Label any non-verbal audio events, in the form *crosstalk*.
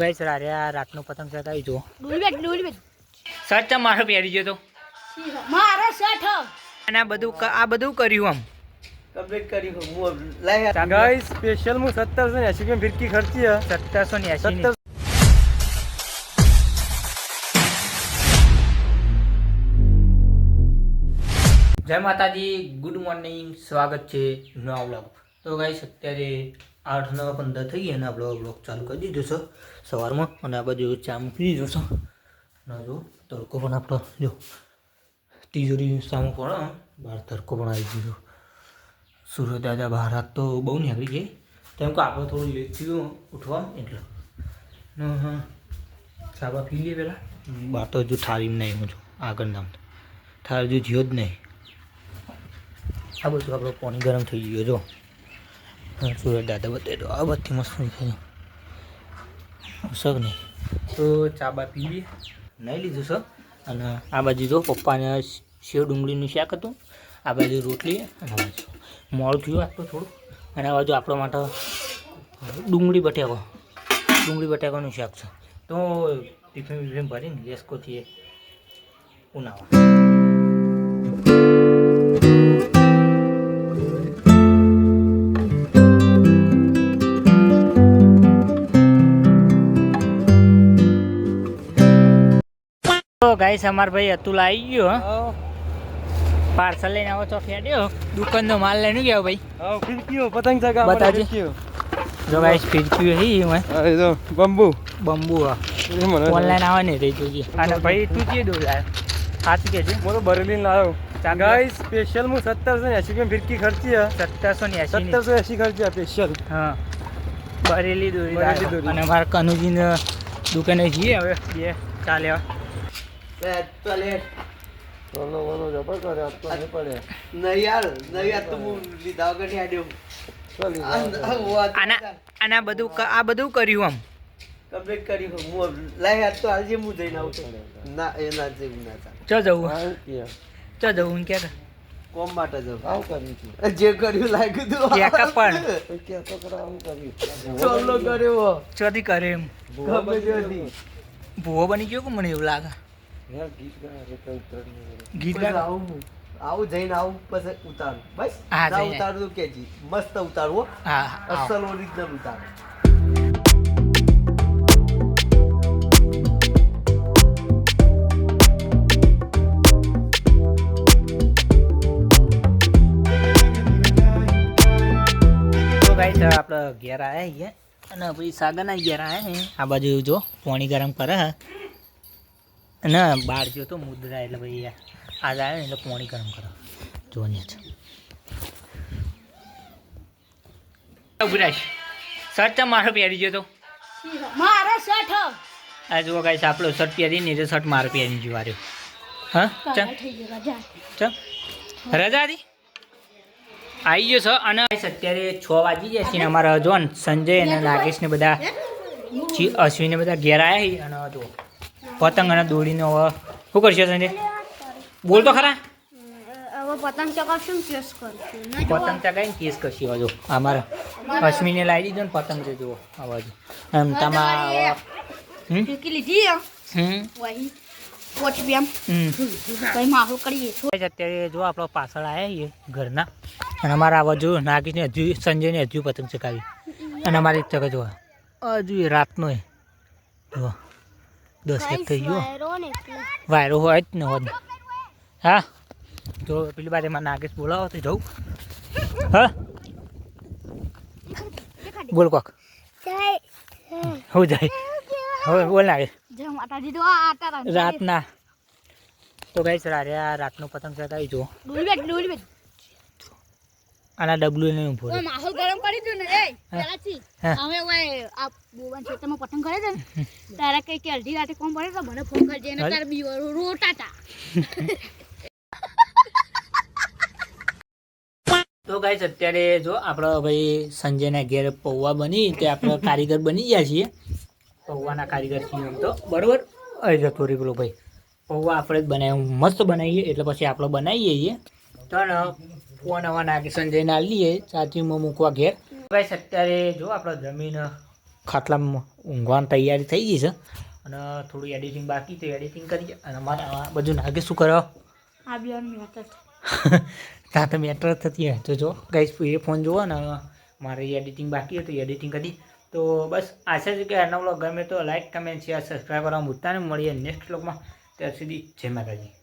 ભાઈ સર અરે આ રાતનો પતંગ ચગાવી જુઓ. સચ મારો પહેરી ગયો તો? મારો શર્ટ. અને આ બધું આ બધું કર્યું આમ? કમ્પ્લીટ હું ગાઈસ સ્પેશિયલ હું ફિરકી ખર્ચી ને જય માતાજી ગુડ મોર્નિંગ સ્વાગત છે નવા વ્લોગ તો ગાઈસ અત્યારે આઠ નવ પંદર થઈ ગયા અને આપણો બ્લોક ચાલુ કરી દીધો છે સવારમાં અને આ બાજુ ચા મૂકી દીધો છે. ના જો તડકો પણ આપણો, જો તિજોરી સામું પણ બહાર તડકો પણ આવી ગયો. સુરત દાદા બહાર હાથ તો બહુ નીકળી ગઈ. તેમ કે આપણે થોડું લેટ થયું ઉઠવા એટલે. સાબા પી લઈએ પહેલાં બહાર તો હજુ થાળી નહીં હું છું આગળ નામ થાર હજુ જ્યો જ નહીં. આ બધું આપણો પાણી ગરમ થઈ ગયો જો. સુરત દાદા બધે તો આ બધી મસ્ત થઈ શક નહીં. તો ચા બા પી લઈએ નહીં લીધું સર અને આ બાજુ જો પપ્પાને સેવ ડુંગળીનું શાક હતું. આ બાજુ રોટલી અને બાજુ મોડું થયું આટલું થોડું. અને આ બાજુ આપણા માટે ડુંગળી બટાકો. ડુંગળી બટાકાનું શાક છે. તો ટિફિન બિફિન ભરીને રેસ્કોથી ઉનાવા તો ગાઈસ અમાર ભાઈ અતુલ આવી ગયો પાર્સલ લઈને આવો તો ફેડ્યો દુકાનનો માલ લઈને ગયો ભાઈ? હા ફિરકીઓ પતંગ ચગા બતાજી. જો ગાઈસ ફિરકીઓ હી હું જો બંબુ. બંબુ એ ઓનલાઈન આવે ને રહી જોઈએ અને ભાઈ તું કે દો યાર સાચું કે છે? હું તો બરેલી લાવ્યો ગાઈસ સ્પેશિયલ હું સત્તરસો ને એસી ફિરકી ખર્ચી હે. સત્તરસો ને એસી સત્તરસો એસી ખર્ચી હે સ્પેશિયલ હા. બરેલી દોરી. અને મારા કનુજીને દુકાને જઈએ હવે બે ચા લેવા ટોયલેટ બોલો બોલો જબર કરે આપ તો નહીં પડે. નહીં યાર નહીં યાર તો હું લીધા વગર નહીં આડ્યો આના આના બધું આ બધું કર્યું આમ. કમ્પ્લીટ કરી હું. લાય યાર તો આજે હું જઈને આવું ના એ ના જેવું ના ચાલે ચો જવું? ચો જવું કે કોમ માટે જવું? આવું કર્યું જે કર્યું લાગ્યું તું. ચેકઅપ પણ. તો તો કરા આવું કર્યું. કર્યો. ચોથી કરે એમ. ગમે ત્યાંથી. ભૂવો બની ગયો કે મને એવું લાગે? ગીત આવું આવું જઈને આવું પછી ઉતારું. બસ? ના ઉતારું તો કેજી મસ્ત ઉતારવો અસલ ઓરિજિનલ ઉતાર. આપણે ઘેર આવ્યા અને પછી સાગરના ઘેર આવ્યા આ બાજુ જો પાણી ગરમ કરે છે બાર જો તો મુદ્રા એટલે ભાઈ આજ આવ્યો ને એટલે પાણી ગરમ કરે. જોવાની છે. ઉભરાશ શર્ટ મારો પહેરી ગયો તો? મારો શર્ટ. આ જુઓ ગાઈસ આપણો શર્ટ પહેરી ને શર્ટ મારો પહેરી ગયો આર્યો હા? ચાલ થઈ ગયો રાજા. હતી આવી ગયો છો? અને અત્યારે છ વાગી ગયા છે ને અમારા જો સંજય અને નાગેશ ને બધા જી- અશ્વિને બધા ઘેર આવ્યા અને જો પતંગ અને દોડીને હવે શું કરશે સંજય? બોલ તો ખરા. પતંગ ચગાવશું કેસ કરશું. પતંગ ચગાવીને કેસ કરશી હજુ અમારા અશ્વિને લાવી દીધો ને પતંગ છે જુઓ. આ એમ તમારા અત્યારે જો આપણો પાછળ આવ્યા છીએ ઘરના. અને અમારા આ હજુ નાગીને હજુ સંજયને હજુ પતંગ ચકાવી અને અમારી ચગ જો હજુ રાતનો જો દસ એક થઈ ગયો. વાયરો હોય જ ને હોય. હા? જો પેલી બાજુ એમાં નાગેશ બોલાવો તો જવું હા? બોલ કોક. હું જાય. હવે બોલ નાગેશ તો રાતના. તો ગઈ રારે આ રાતનો પતંગ ચગાવી જો ડોલી બેટ આના ડબલું ને ઊભો ઓય માહોલ ગરમ કરી દઉં ને હા. હવે આ બોવાન ખેતરમાં પતંગ કરે છે ને તારા કઈ કે અડધી રાતે કોમ પડે તો મને ફોન કરજે ને તાર તાર રોટા તા. તો ગાઈસ અત્યારે જો આપણો ભાઈ સંજયના ઘેર પૌવા બની તે આપણે કારીગર બની ગયા છીએ. પૌવાના કારીગર છીએ એમ તો. બરોબર? અહીં જતો રહી પેલો ભાઈ. પૌવા આપણે જ બનાવ્યું મસ્ત બનાવીએ એટલે પછી આપણે બનાવીએ છીએ. ત્રણ ફોન નવા નાખી સંજયને આલી લઈએ ચાચીમાં મૂકવા ઘેર. ગાઈસ અત્યારે જો આપણે જમીન ખાટલામાં ઊંઘવાની તૈયારી થઈ ગઈ છે. અને થોડું એડિટિંગ બાકી તો એડિટિંગ કરીએ. અને મારે આ બધું નાગે શું કરો? *laughs* ત્યાં તો મેટર થતી હોય. તો જો ગાઈસ એ ફોન જુઓ ને મારે એડિટિંગ બાકી હતું એડિટિંગ કરી. તો બસ આશા છે કે આનો બ્લોગ ગમે તો લાઈક કમેન્ટ શેર સબસ્ક્રાઈબ કરવા મૂકતા ને મળીએ નેક્સ્ટ બ્લોગમાં ત્યાર સુધી જય માતાજી.